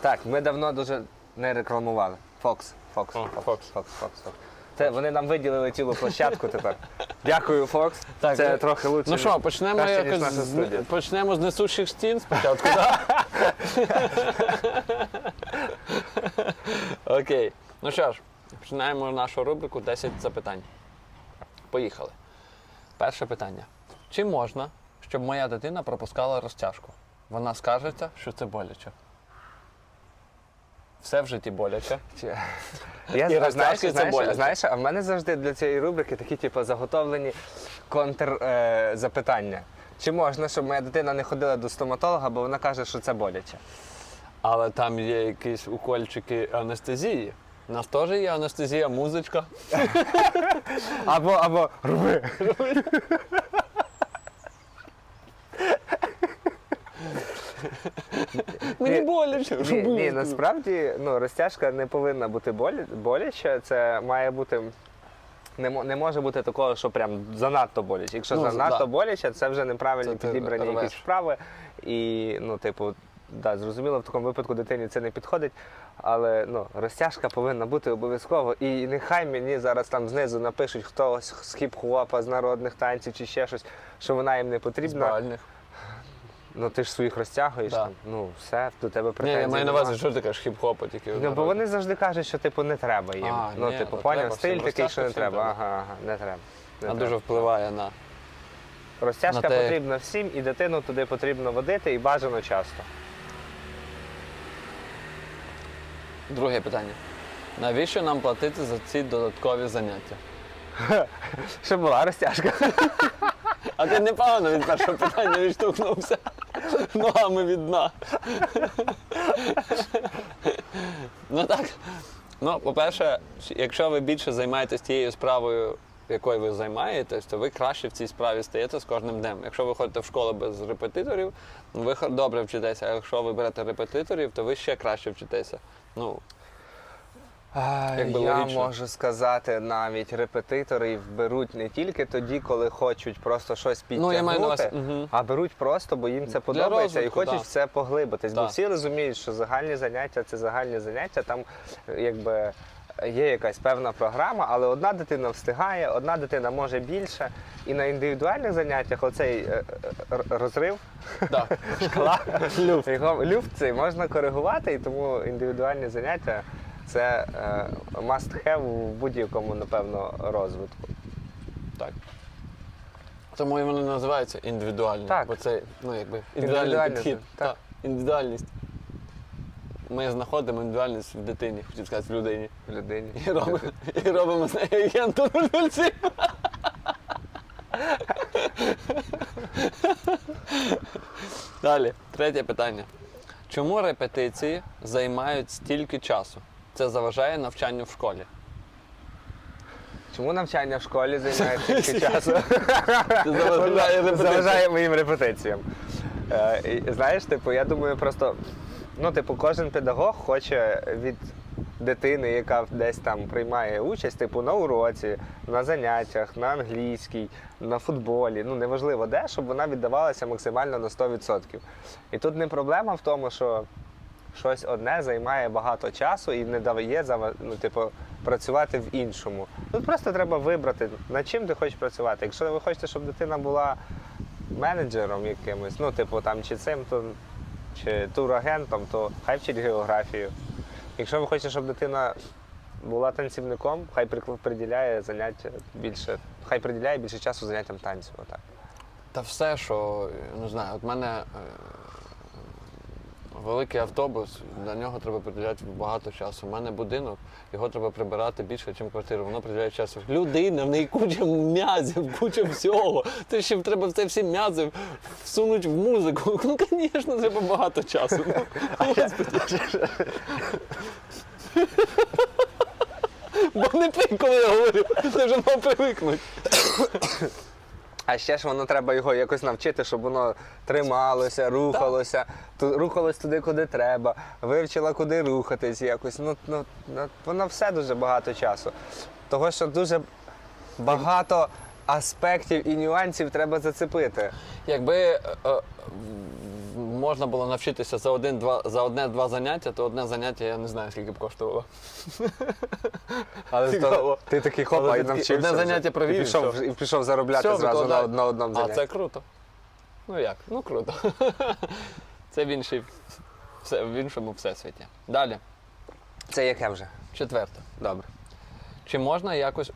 Так, ми давно дуже не рекламували. Фокс, Фокс, О, Фокс, Фокс. Фокс, Фокс. Це вони нам виділили цілу площадку тепер. Дякую, Фокс. Так, Це ну, трохи лучше. Ну що, почнемо краще, ніж якось наша з, студія. почнемо з несущих стін спочатку, так? Окей. Ну що ж, починаємо нашу рубрику 10 запитань. Поїхали. Перше питання. Чи можна, щоб моя дитина пропускала розтяжку? Вона скажеться, що це боляче. Все в житті боляче. Я І знаєш, розтяжки це знаєш, боляче. знаєш, а в мене завжди для цієї рубрики такі, типу, заготовлені контрзапитання. Е. Чи можна, щоб моя дитина не ходила до стоматолога, бо вона каже, що це боляче? Але там є якісь укольчики анестезії. У нас теж є анестезія, музичка. Або, або роби. Мені Ні, боляче. Ні, ні, насправді ну, розтяжка не повинна бути боляче. Це має бути. Не, не може бути такого, що прям занадто боляче. Якщо Ну, занадто да. боляче, це вже неправильно Це підібрані якісь вправи. І, ну, типу, да, зрозуміло, в такому випадку дитині це не підходить. Але ну, розтяжка повинна бути обов'язково. І нехай мені зараз там знизу напишуть хтось з хіп-хопа, з народних танців чи ще щось, що вона їм не З потрібна. бальних. Ну ти ж своїх розтягуєш Да. там. Ну, все, до тебе Ні, претензій. я маю на нема. увазі, що ти кажеш хіп-хопа тільки. Ну, бо вони завжди кажуть, що типу не треба їм. А, ну, ні, типу, ну, поняв, треба стиль всім. такий, що не Розтяжка всім треба. треба. Ага, ага, не треба. Не Вона треба. дуже впливає на. Розтяжка на те- потрібна всім, і дитину туди потрібно водити і бажано часто. Друге питання. Навіщо нам платити за ці додаткові заняття? Щоб була розтяжка. А ти непогано від першого питання відштовхнувся ногами від дна. ну так. Ну, по-перше, якщо ви більше займаєтесь тією справою, якою ви займаєтесь, то ви краще в цій справі стаєте з кожним днем. Якщо ви ходите в школу без репетиторів, ну, ви добре вчитеся, а якщо ви берете репетиторів, то ви ще краще вчитеся. Ну, Якби Я логічно. можу сказати, навіть репетиторів беруть не тільки тоді, коли хочуть просто щось Ну, я маю на увазі, мгм. а беруть просто, бо їм це подобається і розвитку, хочуть да. в це поглибитись. Бо всі розуміють, що загальні заняття це загальні заняття, там е, якби. Є якась певна програма, але одна дитина встигає, одна дитина може більше. І на індивідуальних заняттях оцей е, е, р- розрив шкала, його люфт цей можна коригувати, і тому індивідуальні заняття це е, must have в будь-якому, напевно, розвитку. Так. Тому і вони називаються індивідуальні. Так. Бо це ну, якби індивідуальний підхід. так. Так. Індивідуальність. Ми знаходимо індивідуальність в дитині, хотів сказати, в людині. в людині. І робимо, і робимо з нею агенту 007. Далі, третє питання. Чому репетиції займають стільки часу? Це заважає навчанню в школі. Чому навчання в школі займає стільки часу? Заважає. Заважає моїм репетиціям. Е, і, Знаєш, типу, я думаю, просто ну, типу, кожен педагог хоче від дитини, яка десь там приймає участь, типу, на уроці, на заняттях, на англійській, на футболі, ну неважливо де, щоб вона віддавалася максимально на 100%. І тут не проблема в тому, що щось одне займає багато часу і не дає ну, типу, працювати в іншому. Тут просто треба вибрати, над чим ти хочеш працювати. Якщо ви хочете, щоб дитина була менеджером якимось, ну, типу, там, чи цим, то, чи турагентом, то хай вчить географію. Якщо ви хочете, щоб дитина була танцівником, хай приділяє заняття більше, хай приділяє більше часу заняттям танцю. Отак. Та все, що не знаю, от мене е, великий автобус, на нього треба приділяти багато часу. У мене будинок, його треба прибирати більше, ніж квартиру. Воно приділяє часу. Людина, в неї куча м'язів, куча всього. Ти ще треба в це всі м'язи всунути в музику. Ну, звісно, треба багато часу. Ну. Бо не пий, коли я говорю, ти вже мав привикнути. А ще ж воно треба його якось навчити, щоб воно трималося, рухалося, ту- рухалось туди, куди треба, вивчила, куди рухатись якось. Ну, ну, ну, воно все дуже багато часу. Того, що дуже багато аспектів і нюансів треба зацепити. Якби е, е, можна було навчитися за один-два за одне-два заняття, то одне заняття я не знаю, скільки б коштувало. Але то, ти такий хопа Але і навчився. одне заняття провів, І пішов, все. і пішов заробляти Все, зразу на, на одному А це круто. Ну як? Ну круто. Це в іншій, все, в іншому всесвіті. Далі, Це яке вже? четверте. Добре. Чи можна якось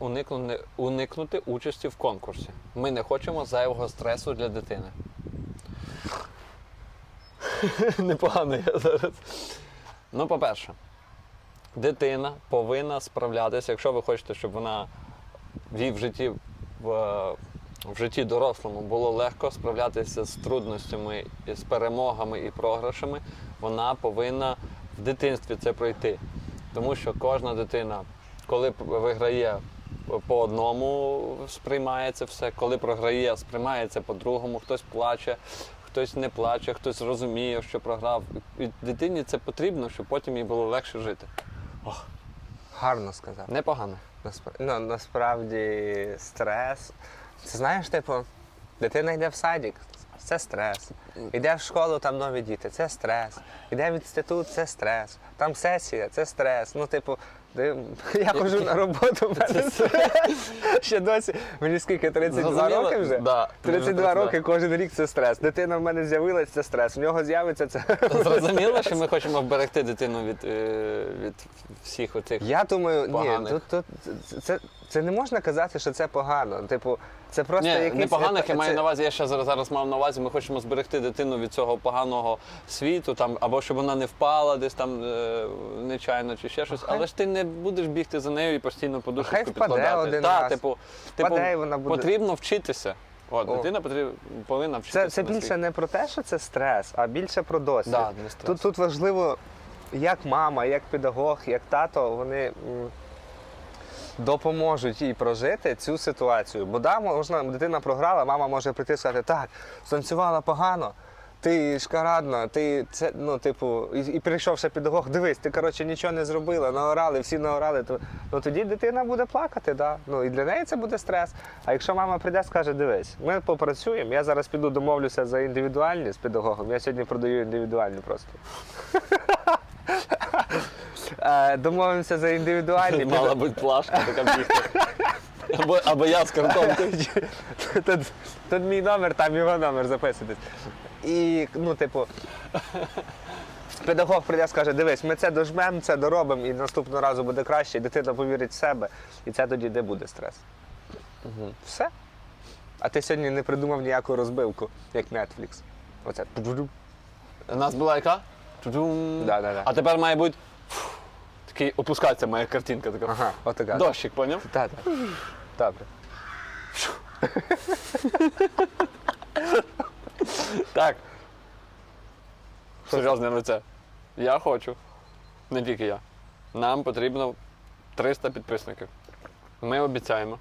уникнути участі в конкурсі? Ми не хочемо зайвого стресу для дитини. Непогано я зараз. Ну, по-перше, дитина повинна справлятися, якщо ви хочете, щоб вона в їй в житті в, в житті дорослому було легко справлятися з трудностями, з перемогами і програшами, вона повинна в дитинстві це пройти. Тому що кожна дитина, коли виграє по одному, сприймає це все, коли програє, сприймає це по-другому, хтось плаче, хтось не плаче, хтось розуміє, що програв. І дитині це потрібно, щоб потім їй було легше жити. Гарно сказав. Непогано. Наспра... Ну, насправді стрес. Це знаєш, типу, дитина йде в садик, це стрес. Йде в школу, там нові діти, це стрес. Йде в інститут, це стрес. Там сесія, це стрес. Ну, типу, де- я ходжу на роботу, стрес. Ще досі. Мені скільки 32 Зрозуміло? роки вже? Да. 32 роки, кожен рік це стрес. Дитина в мене з'явилась, це стрес. В нього з'явиться це. Зрозуміло, що ми хочемо вберегти дитину від, е, від всіх оцих. Я думаю, ні, Поганих. тут, тут це, це, не можна казати, що це погано. Типу, це просто Ні, якийсь непоганих я маю на увазі, я ще зараз, зараз мав на увазі, ми хочемо зберегти дитину від цього поганого світу, там, або щоб вона не впала десь там е, нечайно чи ще щось. хай- Але ж ти не будеш бігти за нею і постійно подушечку хай впаде підкладати. один Та, раз. типу, Впаде, типу, і вона буде- потрібно вчитися. От, О. дитина потріб, повинна вчитися. Це, це більше свій- не про те, що це стрес, а більше про досвід. Да. Тут, тут важливо, як мама, як педагог, як тато, вони допоможуть їй прожити цю ситуацію. Бо да, можна, дитина програла, мама може прийти і сказати, так, станцювала погано. Ти шкарадна, ти це ну, типу, і, і прийшов педагог, дивись, ти коротше нічого не зробила, наорали, всі наорали, то ну тоді дитина буде плакати, да. Ну і для неї це буде стрес. А якщо мама прийде, скаже, дивись, ми попрацюємо, я зараз піду домовлюся за індивідуальні з педагогом. Я сьогодні продаю індивідуальні просто. Е, Домовимося за індивідуальні. Мала бути плашка, така бігти. Або, або я з картонкою. тут, тут мій номер, там його номер записуйтесь. І, ну, типу, педагог прийде, скаже, дивись, ми це дожмемо, це доробимо, і наступного разу буде краще, і дитина повірить в себе, і це тоді де буде стрес. Все. А ти сьогодні не придумав ніяку розбивку, як Netflix. Оце. У нас була яка? Да-да-да. А тепер має бути такий опускається моя картинка. Така. Ага, отака. Дощик, поняв? Так, так. Добре. Так. Серйозне лице. Я хочу. Не тільки я. Нам потрібно 300 підписників. Ми обіцяємо.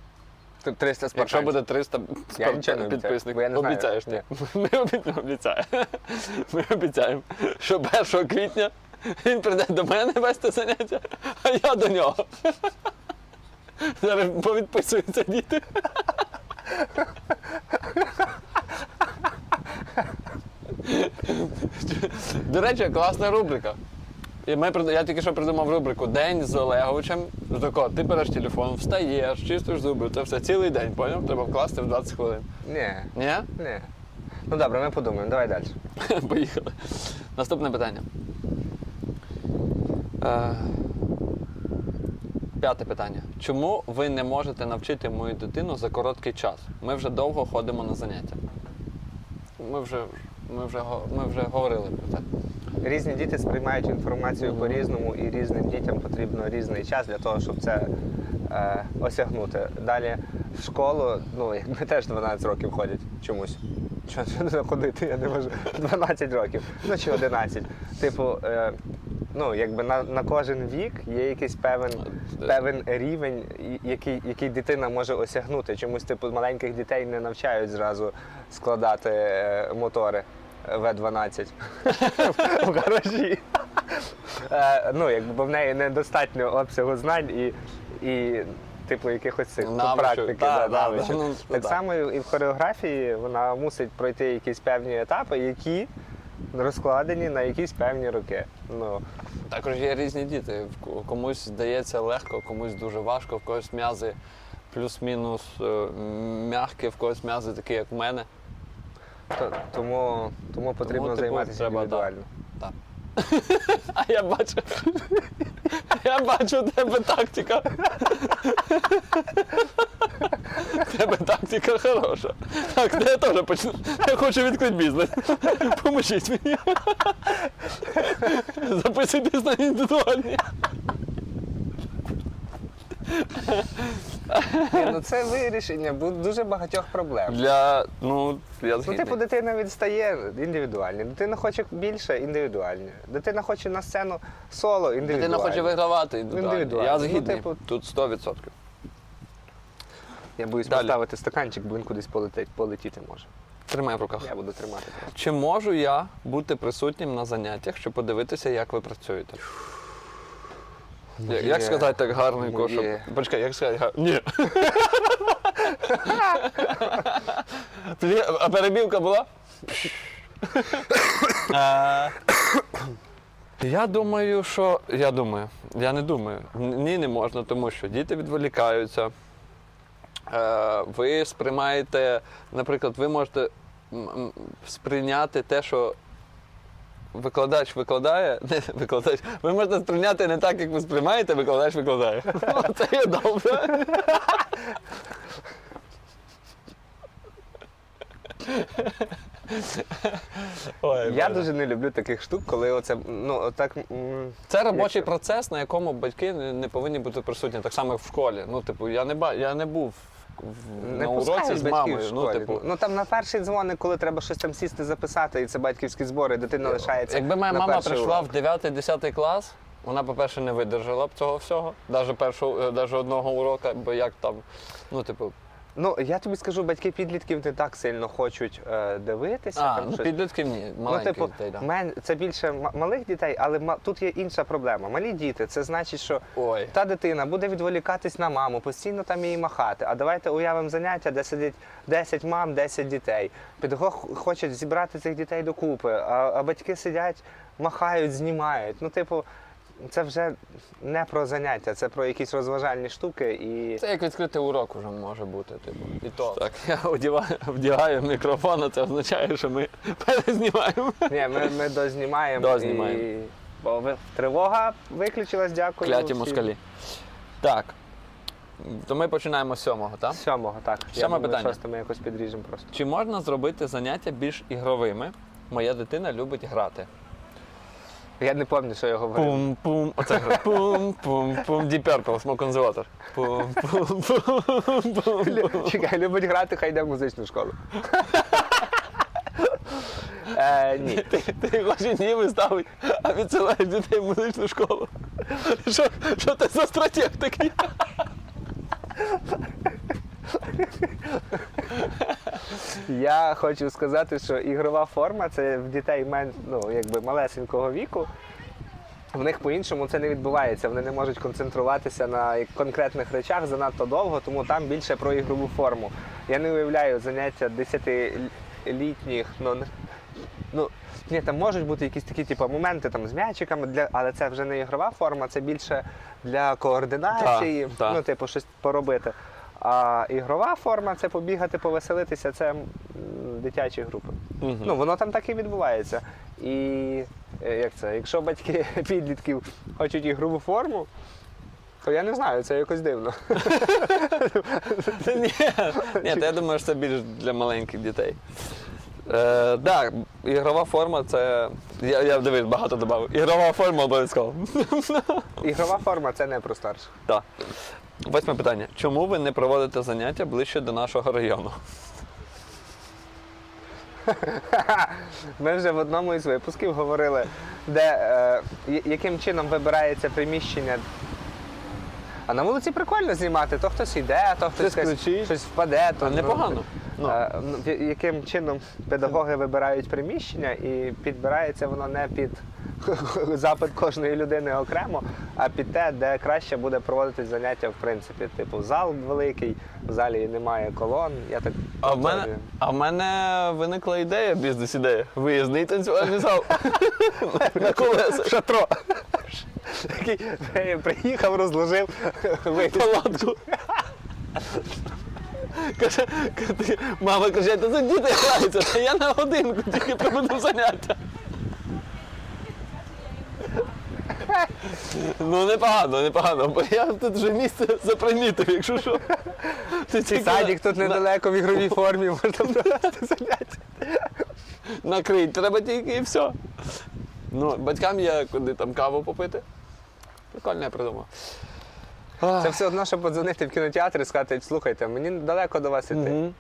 Тут 300 Якщо спартанців. буде 300 Я нічого не обіцяю, підписників, бо я не знаю. обіцяєш ти. Ми обі- обіцяємо. Ми обіцяємо, що 1 квітня він прийде до мене вести заняття, а я до нього. Зараз повідписуються діти. До речі, класна рубрика. І ми, я тільки що придумав рубрику День з Олеговичем. Тако, ти береш телефон, встаєш, чистиш зуби, це все цілий день, поняв? Треба вкласти в 20 хвилин. Ні, Ні? ні. Ну добре, ми подумаємо, давай далі. Поїхали. Наступне питання. Е, П'яте питання. Чому ви не можете навчити мою дитину за короткий час? Ми вже довго ходимо на заняття. Ми вже, ми вже, ми вже говорили про це. Різні діти сприймають інформацію по-різному, і різним дітям потрібно різний час для того, щоб це е, осягнути. Далі в школу, ну, якби теж 12 років ходять чомусь. Чого не ходити, я не можу. 12 років, ну чи 11. Типу, е, ну, якби на, на кожен вік є якийсь певен, певен рівень, який, який дитина може осягнути. Чомусь, типу, маленьких дітей не навчають зразу складати е, мотори. В-12 в гаражі. Ну, якби в неї недостатньо обсягу знань і, і типу, якихось цих ну, Навичок, практики. да, да, навичок. да, ну, так да. само і в хореографії вона мусить пройти якісь певні етапи, які розкладені на якісь певні роки. Ну, Також є різні діти. Комусь здається легко, комусь дуже важко, в когось м'язи плюс-мінус е, м'які, в когось м'язи такі, як в мене. то, тому, тому потрібно типу, займатися треба, індивідуально. Так. А я бачу. Я бачу у тебе тактика. Тебе тактика хороша. Так, я теж почну. Я хочу відкрити бізнес. Поможіть мені. Записуйтесь на індивідуальні. Ні, ну це вирішення бу- дуже багатьох проблем. Для, ну, я Ну, згідний. типу, дитина відстає індивідуальні. Дитина хоче більше індивідуальні. Дитина хоче на сцену соло індивідуальні. Дитина хоче вигравати індивідуально. Індивідуально. Я Ну, згідний. типу- Тут 100%. Я боюсь Далі. поставити стаканчик, бо він кудись полетить, полетіти може. Тримай в руках. Я буду тримати. Чи можу я бути присутнім на заняттях, щоб подивитися, як ви працюєте? Я- Як сказати так гарненько, щоб. Є. Почекай, як сказати гарно? Ні. Тоді, а перебівка була? Е, Я думаю, що. Я думаю, я не думаю. Ні, не можна, тому що діти відволікаються. Е, Ви сприймаєте, наприклад, ви можете м, м, сприйняти те, що викладач викладає, не викладач, ви можете сприйняти не так, як ви сприймаєте, викладач викладає. Це є добре. Ой, Я Боже. дуже не люблю таких штук, коли оце ну отак. м, Це робочий Як- процес, на якому батьки не, не повинні бути присутні, так само як в школі. Ну, типу, я не ба... я не був в... Не на пускають уроці з батьків мамою. в Ну, типу, ну там на перший дзвоник, коли треба щось там сісти, записати, і це батьківські збори, дитина лишається. Якби моя на мама перший прийшла урок. в 9-10 клас, вона, по-перше, не видержала б цього всього, навіть першого, навіть одного урока, бо як там, ну, типу, Ну я тобі скажу, батьки підлітків не так сильно хочуть е, дивитися. а, там ну, щось. підлітків ні, Ну, типу, дітей, да. мен, це більше ма- малих дітей, але ма- тут є інша проблема. Малі діти, це значить, що Ой. та дитина буде відволікатись на маму, постійно там її махати. А давайте уявимо заняття, де сидить 10 мам, 10 дітей. Педагог хоче зібрати цих дітей докупи, а, а батьки сидять, махають, знімають. Ну, типу, це вже не про заняття, це про якісь розважальні штуки. І Це як відкритий урок вже може бути, типу. І то. Так, я одягаю, вдягаю мікрофон, а це означає, що ми перезнімаємо. ні, ми, ми дознімаємо. Дознімаємо. І... Бо ви- тривога виключилась, дякую. Кляті всім. москалі. Так. То ми починаємо з сьомого, так? Сьомого, так. Я Сьоме думаю, питання. Шосте ми якось підріжемо просто. Чи можна зробити заняття більш ігровими? Моя дитина любить грати. Я не пам'ятаю, що я говорив. Пум-пум. Оце гра. Пум-пум-пум. Deep Purple, Smoke on the Water. Пум-пум-пум-пум. Чекай, любить грати, хай йде в музичну школу. е, ні. Ти, ти його жені виставить, а відсилаєш дітей в музичну школу. Що, що ти за стратег такий? Я хочу сказати, що ігрова форма це в дітей мен, ну, якби малесенького віку. В них по-іншому це не відбувається. Вони не можуть концентруватися на конкретних речах занадто довго, тому там більше про ігрову форму. Я не уявляю заняття десятилітніх, ну, ну ні, там можуть бути якісь такі типу, моменти там, з м'ячиками, для, але це вже не ігрова форма, це більше для координації, Так, так. ну, типу, щось поробити. А ігрова форма це побігати, повеселитися, це дитячі групи. Мгм. Ну, воно там так і відбувається. І е, як це, якщо батьки підлітків хочуть ігрову форму, то я не знаю, це якось дивно. Ні, ні, то я думаю, що це більш для маленьких дітей. Е, так, ігрова форма це. Я, я дивись, багато додав. Ігрова форма обов'язково. Ігрова форма це не про старших. Так. Восьме питання. Чому ви не проводите заняття ближче до нашого району? Ми вже в одному із випусків говорили, де, е, яким чином вибирається приміщення. А на вулиці прикольно знімати, то хтось йде, то хтось щось, щось впаде, то А ну, непогано. Ну. Е, ну, в- яким чином педагоги вибирають приміщення і підбирається воно не під запит кожної людини окремо, а під те, де краще буде проводити заняття, в принципі. Типу, зал великий, в залі немає колон. Я так А в мене, а в мене виникла ідея, бізнес-ідея. Виїзний танцювальний зал. На колесах. шатро. Такий е, приїхав, розложив палатку. Каже, каже, мама каже, та це діти граються, та я на годинку тільки проведу заняття. Ну непогано, непогано, бо я тут вже місце запримітив, якщо що. Ти Цей тільки садик тут недалеко в ігровій формі, можна провести заняття. накрить, треба тільки і все. Ну, батькам є куди там каву попити. Прикольно я придумав. Це все одно, щоб подзвонити в кінотеатр і сказати, слухайте, мені далеко до вас іти. Мгм.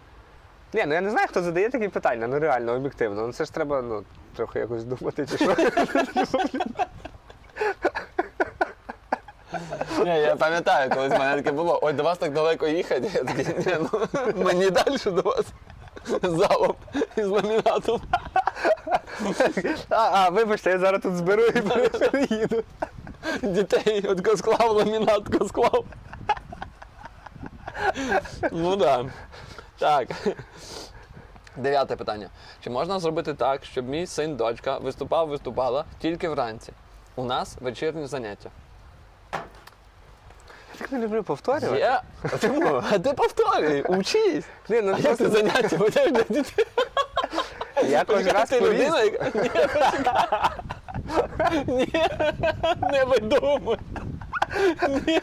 Ні, ну я не знаю, хто задає такі питання, ну реально, об'єктивно. Ну це ж треба ну, трохи якось думати, чи що. Ні, я пам'ятаю, колись в мене таке було. Ой, до вас так далеко їхати. Я такий, ні, ну мені далі до вас залом із ламінатом. А, а, вибачте, я зараз тут зберу і переїду. Дітей от склав, ламінат склав. Ну. Да. Так. Дев'яте питання. Чи можна зробити так, щоб мій син, дочка виступав, виступала тільки вранці? У нас вечірні заняття. Я так не люблю повторювати. Є. А Чому? А ти повторюй, учись. Ні, ну А як ти заняття ведеш для дітей? я кожен раз ти людина, яка... Ні, почекай. Ні, не видумуй. Ні.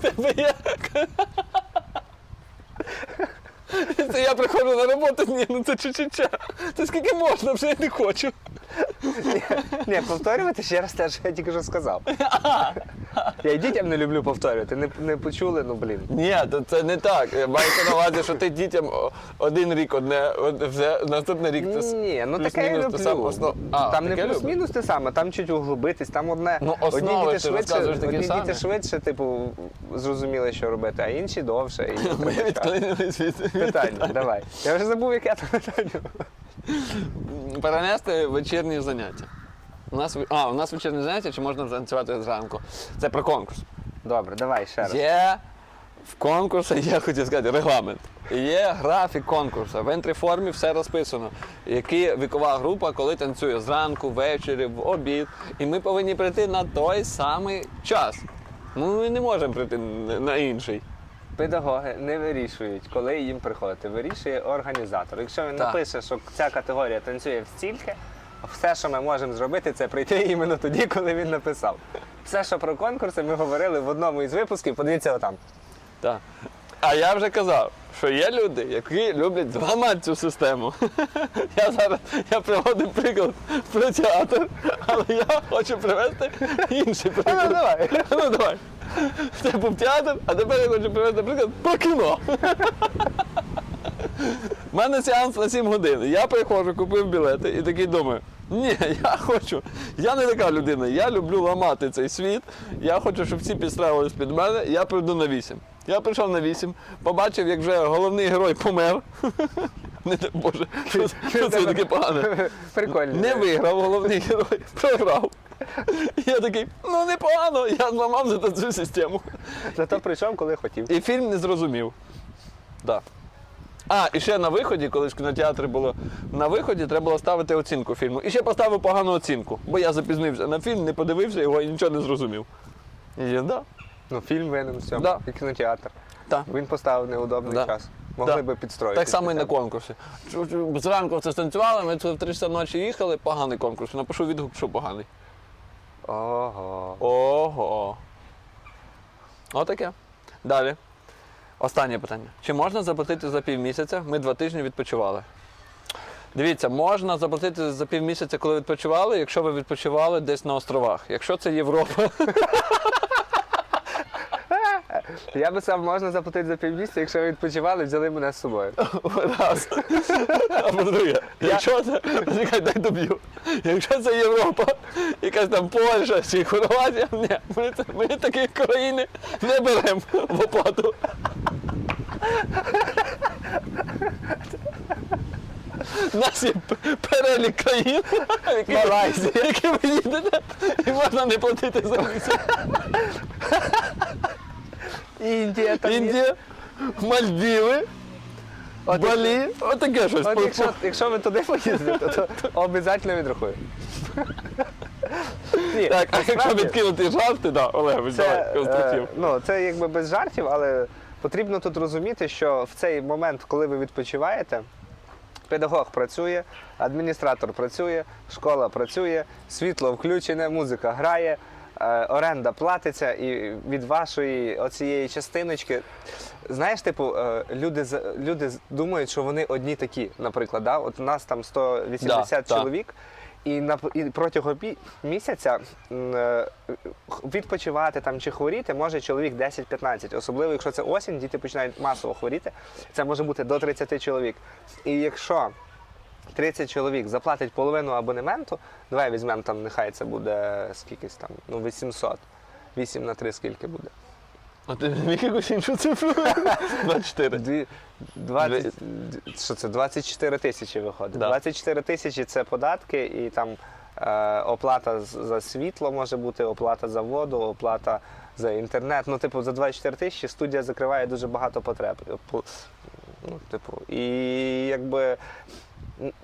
Тебе є... Це я приходжу на роботу, ні, ну це чу-чу-ча. Це скільки можна, вже я не хочу. Ні, повторювати ще раз те, що я тільки що сказав. Я і дітям не люблю повторювати. Не, не почули, ну блін. Ні, то це не так. Мається на увазі, що ти дітям о, один рік одне, од- вже наступний рік це с- Ні, ну таке я плюс-мінус те саме люблю. основ- А, там не таке плюс-мінус те саме, там чуть углубитись, там одне. Ну, одні діти ти розказуєш такі одні самі. діти швидше, типу, зрозуміли, що робити, а інші довше. І Ми треба час. відклинились від Питання, давай. Я вже забув, яке там питання. перенести вечірні заняття. У нас, а, у нас вечірні заняття, чи можна танцювати зранку? Це про конкурс. Добре, давай ще раз. Є в конкурсі, я хотів сказати, регламент. Є графік конкурсу. В ентрі-формі все розписано. Яка вікова група, коли танцює зранку, ввечері, в обід. І ми повинні прийти на той самий час. Ну, ми не можемо прийти на на інший. Педагоги не вирішують, коли їм приходити. Вирішує організатор. Якщо він Так. напише, що ця категорія танцює в стільки, все, що ми можемо зробити, це прийти іменно тоді, коли він написав. Все, що про конкурси, ми говорили в одному із випусків. Подивіться отам. Так. А я вже казав, що є люди, які люблять зламати цю систему. Я зараз я приводив приклад про театр, але я хочу привести інший Ну, давай. Ну давай. Це був театр, а тепер я хочу привести приклад про кіно. У мене сеанс на 7 годин. Я приходжу, купив білети і такий думаю. Ні, я хочу. Я не така людина. Я люблю ламати цей світ. Я хочу, щоб всі підстраювались під мене. Я прийду на 8. Я прийшов на 8, побачив, як вже головний герой помер. Не дай Боже, що, це таке погане? Прикольно. Не виграв головний герой, програв. Я такий, ну непогано, я зламав за цю систему. Зато прийшов, коли хотів. І фільм не зрозумів. Да. А, і ще на виході, коли ж в кінотеатрі було на виході, треба було ставити оцінку фільму. І ще поставив погану оцінку, бо я запізнився на фільм, не подивився його і нічого не зрозумів. І да, Ну, фільм винен в цьому. Да. І кінотеатр. да. Він поставив неудобний Да. час. Могли Да. би підстроїти. Так само і на конкурсі. Зранку це станцювали, ми в 3 часа ночі їхали, поганий конкурс. Напишу відгук, що поганий. Ого. Ого. Отаке. Далі. Останнє питання. Чи можна заплатити за півмісяця? Ми два тижні відпочивали. Дивіться, можна заплатити за півмісяця, коли відпочивали, якщо ви відпочивали десь на островах. Якщо це Європа, Я би сам можна заплатити за півмісяця, якщо ви відпочивали, взяли мене з собою. раз. А по-друге, якщо це. Чекай, дай доб'ю. Якщо це Європа, якась там Польща чи Хорватія, ні, ми, ми такі країни не беремо в оплату. У нас є перелік країн, які ви- Малайзія. які ви їдете, і можна не платити за місяць. Індія там є. Індія, Мальдіви, От Балі, отаке щось. От якщо, якщо ви туди поїдете, то обов'язково відрахую. Ні, Так, а якщо насправді, відкинути жарти, да, Олег, давай, це, конструктив. е, ну, це якби без жартів, але потрібно тут розуміти, що в цей момент, коли ви відпочиваєте, педагог працює, адміністратор працює, школа працює, світло включене, музика грає. е, Оренда платиться, і від вашої оцієї частиночки, знаєш, типу, е, люди люди думають, що вони одні такі, наприклад. Да? От у нас там 180 Да, так. І, на, і протягом місяця е, відпочивати там чи хворіти може чоловік 10-15. Особливо, якщо це осінь, діти починають масово хворіти. Це може бути до 30 чоловік. І якщо 30 чоловік заплатить половину абонементу, давай візьмемо там, нехай це буде скількись там, ну 800. 8 на 3 скільки буде? А ти не міг якусь іншу цифру? 24. Дві, 20, що це, 24 тисячі виходить. Да. 24 тисячі це податки і там е, оплата за світло може бути, оплата за воду, оплата за інтернет. Ну, типу, за 24 тисячі студія закриває дуже багато потреб. Ну, типу, і якби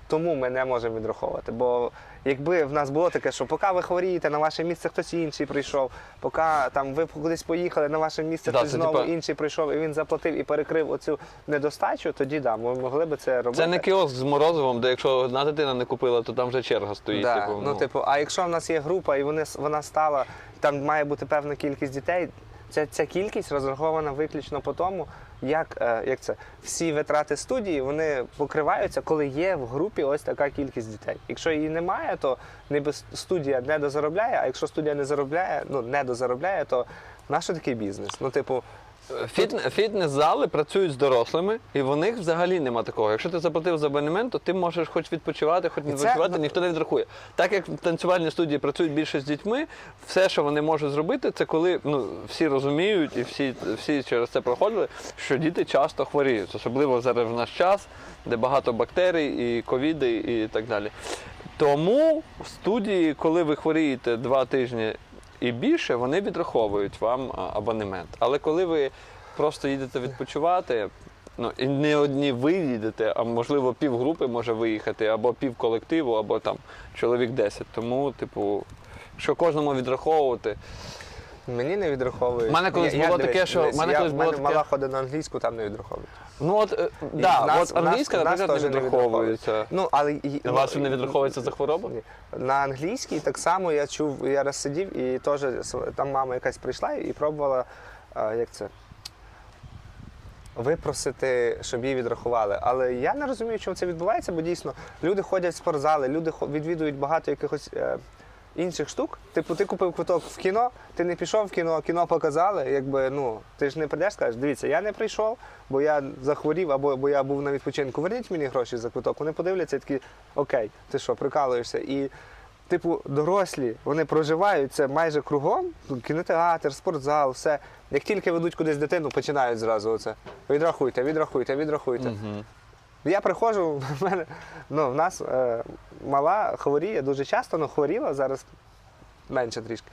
тому ми не можемо відраховувати. Бо якби в нас було таке, що поки ви хворієте, на ваше місце хтось інший прийшов, поки там ви кудись поїхали, на ваше місце Да, хтось це знову типа- інший прийшов і він заплатив і перекрив оцю недостачу, тоді да, ми могли би це робити. Це не кіоск з морозивом, де якщо одна дитина не купила, то там вже черга стоїть. Да. Типу, ну, типу, а якщо в нас є група і вони, с- вона стала, там має бути певна кількість дітей, ця, ця кількість розрахована виключно по тому, як, е, як це, всі витрати студії вони покриваються, коли є в групі ось така кількість дітей. Якщо її немає, то ніби студія не дозаробляє, а якщо студія не заробляє, ну не дозаробляє, то наш такий бізнес. Ну, типу, фітнес-зали працюють з дорослими, і в них взагалі нема такого. Якщо ти заплатив за абонемент, то ти можеш хоч відпочивати, хоч не відпочивати, ніхто не відрахує. Так як танцювальні студії працюють більше з дітьми, все, що вони можуть зробити, це коли ну, всі розуміють і всі, всі через це проходили, що діти часто хворіють, особливо зараз в наш час, де багато бактерій і ковіди і так далі. Тому в студії, коли ви хворієте два тижні і більше, вони відраховують вам абонемент. Але коли ви просто їдете відпочивати, ну і не одні ви їдете, а можливо півгрупи може виїхати, або пів колективу, або там чоловік 10. Тому, типу, що кожному відраховувати. Мені не відраховують. В мене колись Я- було таке, що- дивись, в мене я, колись було мене таке- мала ходить на англійську, там не відраховують. Ну от, е, І да, в нас- от в нас- англійська, в нас наприклад, не теж відраховується. Ну, але і- У вас ну, не відраховується за хворобу? Ні. На англійській так само я чув, я раз сидів і теж там мама якась прийшла і пробувала, а, як це. Випросити, щоб її відрахували. Але я не розумію, чому це відбувається, бо дійсно люди ходять в спортзали, люди хо- відвідують багато якихось е, інших штук. Типу, ти купив квиток в кіно, ти не пішов в кіно, кіно показали. Якби ну ти ж не прийдеш, скажеш, дивіться, я не прийшов, бо я захворів або бо я був на відпочинку. Верніть мені гроші за квиток. Вони подивляться і такі, окей, ти що, прикалуєшся? І типу, дорослі, вони проживають це майже кругом, ну, кінотеатр, спортзал, все. Як тільки ведуть кудись дитину, починають зразу оце. Відрахуйте, відрахуйте, відрахуйте. Я приходжу, в мене, ну, в нас е, мала хворіє дуже часто, ну хворіла зараз менше трішки.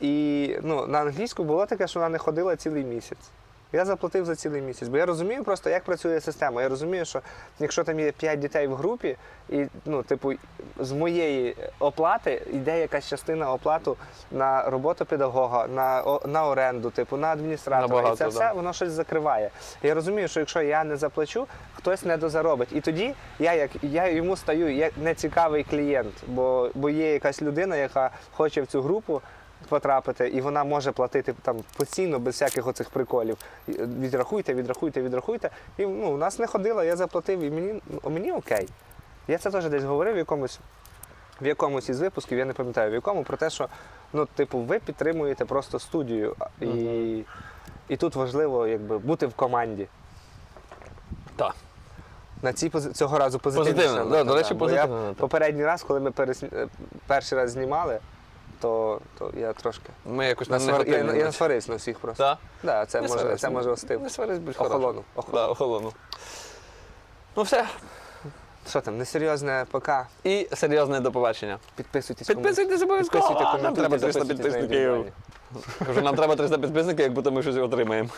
І ну, на англійську було таке, що вона не ходила цілий місяць. Я заплатив за цілий місяць, бо я розумію просто, як працює система. Я розумію, що якщо там є 5 дітей в групі, і ну, типу, з моєї оплати йде якась частина оплату на роботу педагога, на, на оренду, типу, на адміністратора. Набагато, і це да. все воно щось закриває. Я розумію, що якщо я не заплачу, хтось не дозаробить. І тоді я як я йому стаю як нецікавий клієнт, бо, бо є якась людина, яка хоче в цю групу. Потрапити, і вона може платити там постійно без всяких оцих приколів. Е, Відрахуйте, відрахуйте, відрахуйте. І ну, у нас не ходила, я заплатив, і мені, ну, мені окей. Я це теж десь говорив в якомусь, в якомусь із випусків, я не пам'ятаю в якому, про те, що ну, типу, ви підтримуєте просто студію, і, і тут важливо якби, бути в команді. Так. На цій пози- цього разу позитивніше. Позитивно, да, до речі, Бо я. Попередній раз, коли ми перес... е, перший раз знімали, то, то я трошки. Ми якось на Насвар... Я, я насварився на всіх просто. Так? Да, це Не може, сварись, це може остив. Не сварись, будь Охолонув. хорошим. Да, охолонув. Ну все. Що там, несерйозне пока. І серйозне до побачення. Підписуйтесь. Підписуйтесь обов'язково. Підписуйте А, Нам коментуйте, треба 300 записуйтесь на підписників. індивідуальні. Кажу, нам треба 300 підписників, як будто ми щось отримаємо.